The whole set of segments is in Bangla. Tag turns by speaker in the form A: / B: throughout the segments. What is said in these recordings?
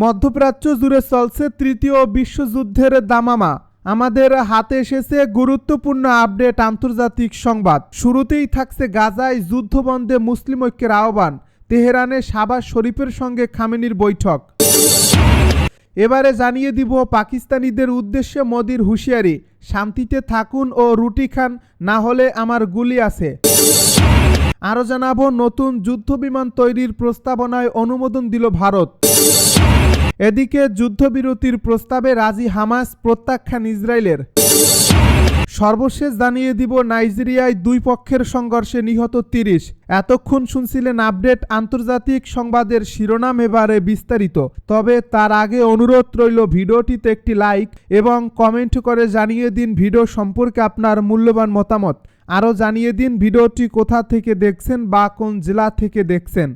A: মধ্যপ্রাচ্য জুড়ে চলছে তৃতীয় বিশ্বযুদ্ধের দামামা আমাদের হাতে এসেছে গুরুত্বপূর্ণ আপডেট আন্তর্জাতিক সংবাদ শুরুতেই থাকছে গাজায় যুদ্ধবন্ধে মুসলিম ঐক্যের আহ্বান তেহরানে শাবাজ শরীফের সঙ্গে খামেনির বৈঠক এবারে জানিয়ে দিব পাকিস্তানিদের উদ্দেশ্যে মোদির হুঁশিয়ারি শান্তিতে থাকুন ও রুটি খান না হলে আমার গুলি আছে আরও জানাবো নতুন বিমান তৈরির প্রস্তাবনায় অনুমোদন দিল ভারত এদিকে যুদ্ধবিরতির প্রস্তাবে রাজি হামাস প্রত্যাখ্যান ইসরায়েলের সর্বশেষ জানিয়ে দিব নাইজেরিয়ায় দুই পক্ষের সংঘর্ষে নিহত তিরিশ এতক্ষণ শুনছিলেন আপডেট আন্তর্জাতিক সংবাদের শিরোনাম এবারে বিস্তারিত তবে তার আগে অনুরোধ রইল ভিডিওটিতে একটি লাইক এবং কমেন্ট করে জানিয়ে দিন ভিডিও সম্পর্কে আপনার মূল্যবান মতামত আরও জানিয়ে দিন ভিডিওটি কোথা থেকে দেখছেন বা কোন জেলা থেকে দেখছেন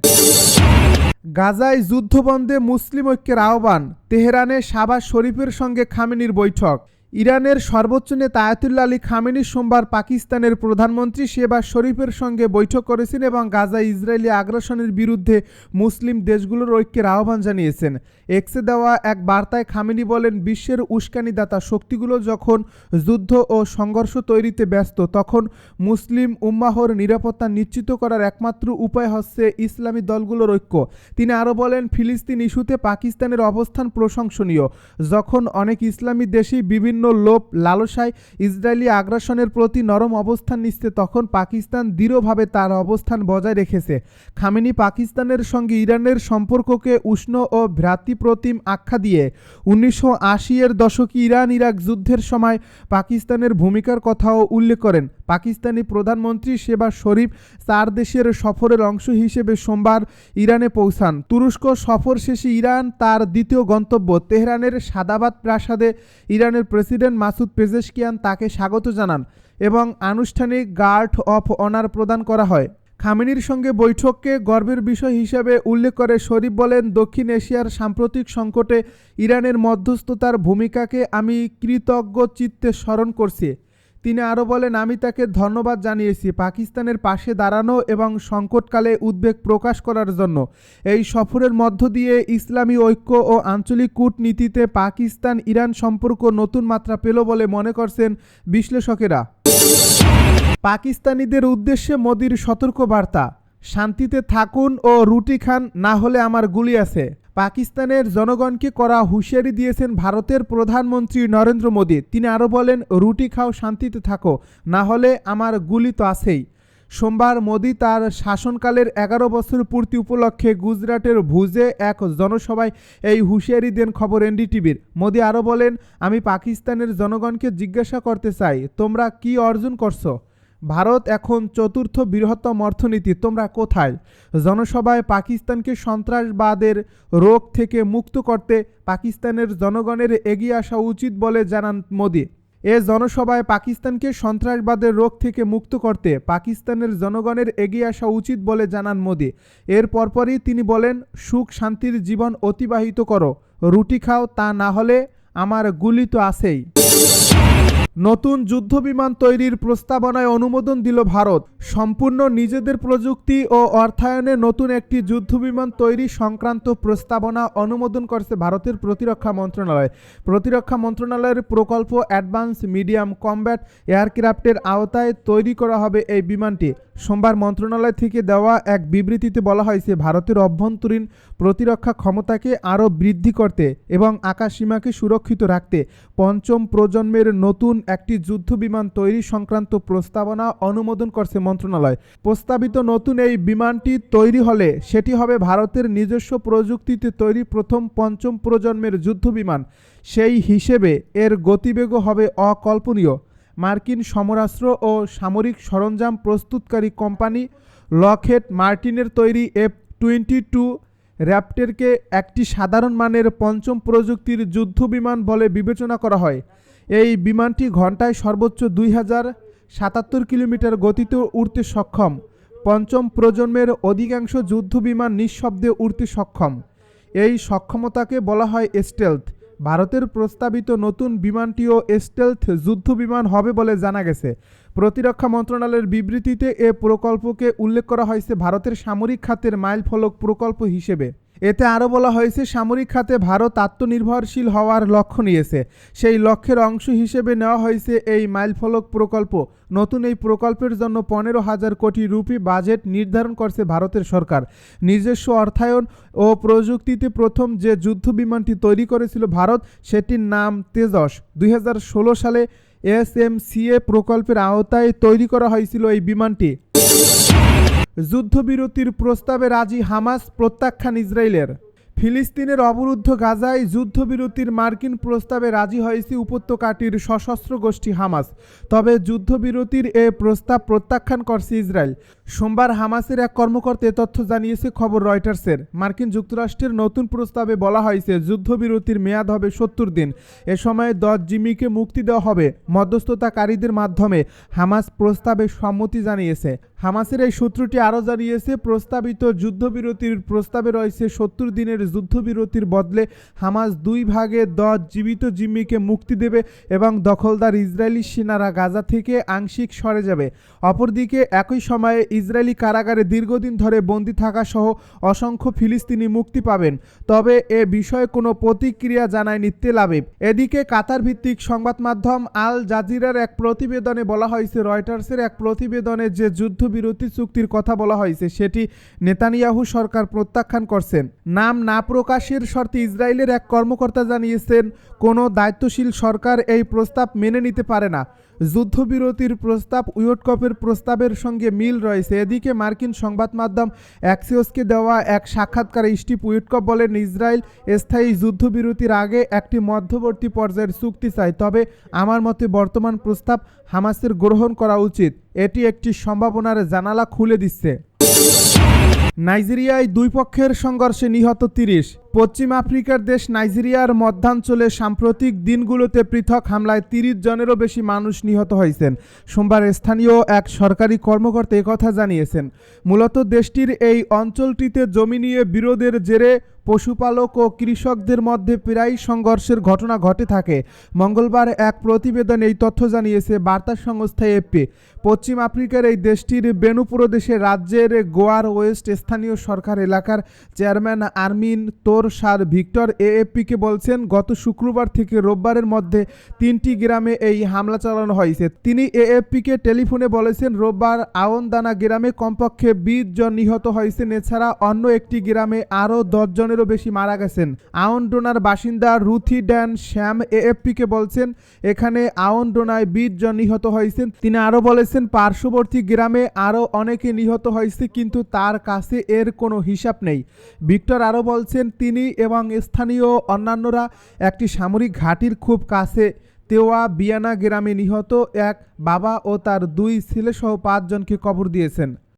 A: গাজায় যুদ্ধবন্ধে মুসলিম ঐক্যের আহ্বান তেহরানে শাবাজ শরীফের সঙ্গে খামেনির বৈঠক ইরানের সর্বোচ্চ নেতা আয়াতুল্লা আলী খামেনি সোমবার পাকিস্তানের প্রধানমন্ত্রী শেবাজ শরীফের সঙ্গে বৈঠক করেছেন এবং গাজা ইসরায়েলি আগ্রাসনের বিরুদ্ধে মুসলিম দেশগুলোর ঐক্যের আহ্বান জানিয়েছেন এক্সে দেওয়া এক বার্তায় খামেনি বলেন বিশ্বের উস্কানিদাতা শক্তিগুলো যখন যুদ্ধ ও সংঘর্ষ তৈরিতে ব্যস্ত তখন মুসলিম উম্মাহর নিরাপত্তা নিশ্চিত করার একমাত্র উপায় হচ্ছে ইসলামী দলগুলোর ঐক্য তিনি আরও বলেন ফিলিস্তিন ইস্যুতে পাকিস্তানের অবস্থান প্রশংসনীয় যখন অনেক ইসলামী দেশই বিভিন্ন লোভ লালসায় ইসরায়েলি আগ্রাসনের প্রতি নরম অবস্থান নিচ্ছে তখন পাকিস্তান দৃঢ়ভাবে তার অবস্থান বজায় রেখেছে খামেনি পাকিস্তানের সঙ্গে ইরানের সম্পর্ককে উষ্ণ ও ভ্রাতৃপ্রতিম আখ্যা দিয়ে উনিশশো এর দশকে ইরান ইরাক যুদ্ধের সময় পাকিস্তানের ভূমিকার কথাও উল্লেখ করেন পাকিস্তানি প্রধানমন্ত্রী সেবা শরীফ চার দেশের সফরের অংশ হিসেবে সোমবার ইরানে পৌঁছান তুরস্ক সফর শেষে ইরান তার দ্বিতীয় গন্তব্য তেহরানের সাদাবাদ প্রাসাদে ইরানের প্রেসিডেন্ট প্রেসিডেন্ট মাসুদ পেজেশকিয়ান তাকে স্বাগত জানান এবং আনুষ্ঠানিক গার্ড অফ অনার প্রদান করা হয় খামিনির সঙ্গে বৈঠককে গর্বের বিষয় হিসেবে উল্লেখ করে শরীফ বলেন দক্ষিণ এশিয়ার সাম্প্রতিক সংকটে ইরানের মধ্যস্থতার ভূমিকাকে আমি কৃতজ্ঞ চিত্তে স্মরণ করছি তিনি আরও বলেন আমি তাকে ধন্যবাদ জানিয়েছি পাকিস্তানের পাশে দাঁড়ানো এবং সংকটকালে উদ্বেগ প্রকাশ করার জন্য এই সফরের মধ্য দিয়ে ইসলামী ঐক্য ও আঞ্চলিক কূটনীতিতে পাকিস্তান ইরান সম্পর্ক নতুন মাত্রা পেল বলে মনে করছেন বিশ্লেষকেরা পাকিস্তানিদের উদ্দেশ্যে মোদির সতর্ক বার্তা শান্তিতে থাকুন ও রুটি খান না হলে আমার গুলি আছে পাকিস্তানের জনগণকে করা হুঁশিয়ারি দিয়েছেন ভারতের প্রধানমন্ত্রী নরেন্দ্র মোদী তিনি আরও বলেন রুটি খাও শান্তিতে থাকো না হলে আমার গুলি তো আছেই সোমবার মোদি তার শাসনকালের এগারো বছর পূর্তি উপলক্ষে গুজরাটের ভুজে এক জনসভায় এই হুঁশিয়ারি দেন খবর এনডিটিভির মোদি আরও বলেন আমি পাকিস্তানের জনগণকে জিজ্ঞাসা করতে চাই তোমরা কি অর্জন করছো ভারত এখন চতুর্থ বৃহত্তম অর্থনীতি তোমরা কোথায় জনসভায় পাকিস্তানকে সন্ত্রাসবাদের রোগ থেকে মুক্ত করতে পাকিস্তানের জনগণের এগিয়ে আসা উচিত বলে জানান মোদি এ জনসভায় পাকিস্তানকে সন্ত্রাসবাদের রোগ থেকে মুক্ত করতে পাকিস্তানের জনগণের এগিয়ে আসা উচিত বলে জানান মোদি এর পরপরই তিনি বলেন সুখ শান্তির জীবন অতিবাহিত করো রুটি খাও তা না হলে আমার গুলি তো আছেই নতুন যুদ্ধ বিমান তৈরির প্রস্তাবনায় অনুমোদন দিল ভারত সম্পূর্ণ নিজেদের প্রযুক্তি ও অর্থায়নে নতুন একটি যুদ্ধ বিমান তৈরি সংক্রান্ত প্রস্তাবনা অনুমোদন করছে ভারতের প্রতিরক্ষা মন্ত্রণালয় প্রতিরক্ষা মন্ত্রণালয়ের প্রকল্প অ্যাডভান্স মিডিয়াম কমব্যাট এয়ারক্রাফটের আওতায় তৈরি করা হবে এই বিমানটি সোমবার মন্ত্রণালয় থেকে দেওয়া এক বিবৃতিতে বলা হয়েছে ভারতের অভ্যন্তরীণ প্রতিরক্ষা ক্ষমতাকে আরও বৃদ্ধি করতে এবং আকাশসীমাকে সুরক্ষিত রাখতে পঞ্চম প্রজন্মের নতুন একটি যুদ্ধ বিমান তৈরি সংক্রান্ত প্রস্তাবনা অনুমোদন করছে মন্ত্রণালয় প্রস্তাবিত নতুন এই বিমানটি তৈরি হলে সেটি হবে ভারতের নিজস্ব প্রযুক্তিতে তৈরি প্রথম পঞ্চম প্রজন্মের যুদ্ধ বিমান সেই হিসেবে এর গতিবেগও হবে অকল্পনীয় মার্কিন সমরাস্ত্র ও সামরিক সরঞ্জাম প্রস্তুতকারী কোম্পানি লকহেড মার্টিনের তৈরি এফ টোয়েন্টি টু র্যাপ্টেরকে একটি সাধারণ মানের পঞ্চম প্রযুক্তির যুদ্ধ বিমান বলে বিবেচনা করা হয় এই বিমানটি ঘন্টায় সর্বোচ্চ দুই হাজার সাতাত্তর কিলোমিটার গতিতে উড়তে সক্ষম পঞ্চম প্রজন্মের অধিকাংশ যুদ্ধ বিমান নিঃশব্দে উড়তে সক্ষম এই সক্ষমতাকে বলা হয় স্টেলথ ভারতের প্রস্তাবিত নতুন বিমানটিও স্টেলথ যুদ্ধ বিমান হবে বলে জানা গেছে প্রতিরক্ষা মন্ত্রণালয়ের বিবৃতিতে এ প্রকল্পকে উল্লেখ করা হয়েছে ভারতের সামরিক খাতের মাইলফলক প্রকল্প হিসেবে এতে আরও বলা হয়েছে সামরিক খাতে ভারত আত্মনির্ভরশীল হওয়ার লক্ষ্য নিয়েছে সেই লক্ষ্যের অংশ হিসেবে নেওয়া হয়েছে এই মাইলফলক প্রকল্প নতুন এই প্রকল্পের জন্য পনেরো হাজার কোটি রুপি বাজেট নির্ধারণ করছে ভারতের সরকার নিজস্ব অর্থায়ন ও প্রযুক্তিতে প্রথম যে যুদ্ধ বিমানটি তৈরি করেছিল ভারত সেটির নাম তেজস দুই হাজার ষোলো সালে এস এম সি এ প্রকল্পের আওতায় তৈরি করা হয়েছিল এই বিমানটি যুদ্ধবিরতির প্রস্তাবে রাজি হামাস প্রত্যাখ্যান ইসরায়েলের ফিলিস্তিনের অবরুদ্ধ গাজায় যুদ্ধবিরতির মার্কিন প্রস্তাবে রাজি হয়েছে উপত্যকাটির সশস্ত্র গোষ্ঠী হামাস তবে যুদ্ধবিরতির এ প্রস্তাব প্রত্যাখ্যান করছে ইসরায়েল সোমবার হামাসের এক কর্মকর্তা তথ্য জানিয়েছে খবর রয়টার্সের মার্কিন যুক্তরাষ্ট্রের নতুন প্রস্তাবে বলা হয়েছে যুদ্ধবিরতির মেয়াদ হবে সত্তর দিন এ সময়ে দশ জিমিকে মুক্তি দেওয়া হবে মধ্যস্থতাকারীদের মাধ্যমে হামাস প্রস্তাবে সম্মতি জানিয়েছে হামাসের এই সূত্রটি আরও জানিয়েছে প্রস্তাবিত যুদ্ধবিরতির প্রস্তাবে রয়েছে সত্তর দিনের যুদ্ধবিরতির বদলে হামাস দুই ভাগে দশ জীবিত জিম্মিকে মুক্তি দেবে এবং দখলদার ইসরায়েলি সেনারা গাজা থেকে আংশিক সরে যাবে অপরদিকে একই সময়ে ইসরায়েলি কারাগারে দীর্ঘদিন ধরে বন্দী থাকা সহ অসংখ্য ফিলিস্তিনি মুক্তি পাবেন তবে এ বিষয়ে কোনো প্রতিক্রিয়া জানায়নি তেল আবিব এদিকে কাতার ভিত্তিক সংবাদ মাধ্যম আল জাজিরার এক প্রতিবেদনে বলা হয়েছে রয়টার্সের এক প্রতিবেদনে যে যুদ্ধবিরতি চুক্তির কথা বলা হয়েছে সেটি নেতানিয়াহু সরকার প্রত্যাখ্যান করছেন নাম না না প্রকাশের শর্তে ইসরায়েলের এক কর্মকর্তা জানিয়েছেন কোনো দায়িত্বশীল সরকার এই প্রস্তাব মেনে নিতে পারে না যুদ্ধবিরতির প্রস্তাব উইয়টকপের প্রস্তাবের সঙ্গে মিল রয়েছে এদিকে মার্কিন সংবাদ মাধ্যম অ্যাক্সিওসকে দেওয়া এক সাক্ষাৎকারে স্টিভ উইয়টকপ বলেন ইসরায়েল স্থায়ী যুদ্ধবিরতির আগে একটি মধ্যবর্তী পর্যায়ের চুক্তি চায় তবে আমার মতে বর্তমান প্রস্তাব হামাসের গ্রহণ করা উচিত এটি একটি সম্ভাবনার জানালা খুলে দিচ্ছে নাইজেরিয়ায় দুই পক্ষের সংঘর্ষে নিহত তিরিশ পশ্চিম আফ্রিকার দেশ নাইজেরিয়ার মধ্যাঞ্চলে সাম্প্রতিক দিনগুলোতে পৃথক হামলায় তিরিশ জনেরও বেশি মানুষ নিহত হয়েছেন সোমবার স্থানীয় এক সরকারি কর্মকর্তা একথা জানিয়েছেন মূলত দেশটির এই অঞ্চলটিতে জমি নিয়ে বিরোধের জেরে পশুপালক ও কৃষকদের মধ্যে প্রায় সংঘর্ষের ঘটনা ঘটে থাকে মঙ্গলবার এক প্রতিবেদন এই তথ্য জানিয়েছে বার্তা সংস্থা এফপি পশ্চিম আফ্রিকার এই দেশটির বেনুপুর দেশে রাজ্যের গোয়ার ওয়েস্ট স্থানীয় সরকার এলাকার চেয়ারম্যান আর্মিন তোর সার ভিক্টর এএফপিকে বলছেন গত শুক্রবার থেকে রোববারের মধ্যে তিনটি গ্রামে এই হামলা চালানো হয়েছে তিনি এএফপিকে টেলিফোনে বলেছেন রোববার আওনদানা গ্রামে কমপক্ষে বিশ জন নিহত হয়েছেন এছাড়া অন্য একটি গ্রামে আরও দশজনের জনেরও বেশি মারা গেছেন আউনডোনার বাসিন্দা রুথি ড্যান শ্যাম এএফপিকে বলছেন এখানে আউনডোনায় বিশ জন নিহত হয়েছেন তিনি আরও বলেছেন পার্শ্ববর্তী গ্রামে আরও অনেকে নিহত হয়েছে কিন্তু তার কাছে এর কোনো হিসাব নেই ভিক্টর আরও বলছেন তিনি এবং স্থানীয় অন্যান্যরা একটি সামরিক ঘাঁটির খুব কাছে তেওয়া বিয়ানা গ্রামে নিহত এক বাবা ও তার দুই ছেলেসহ পাঁচজনকে কবর দিয়েছেন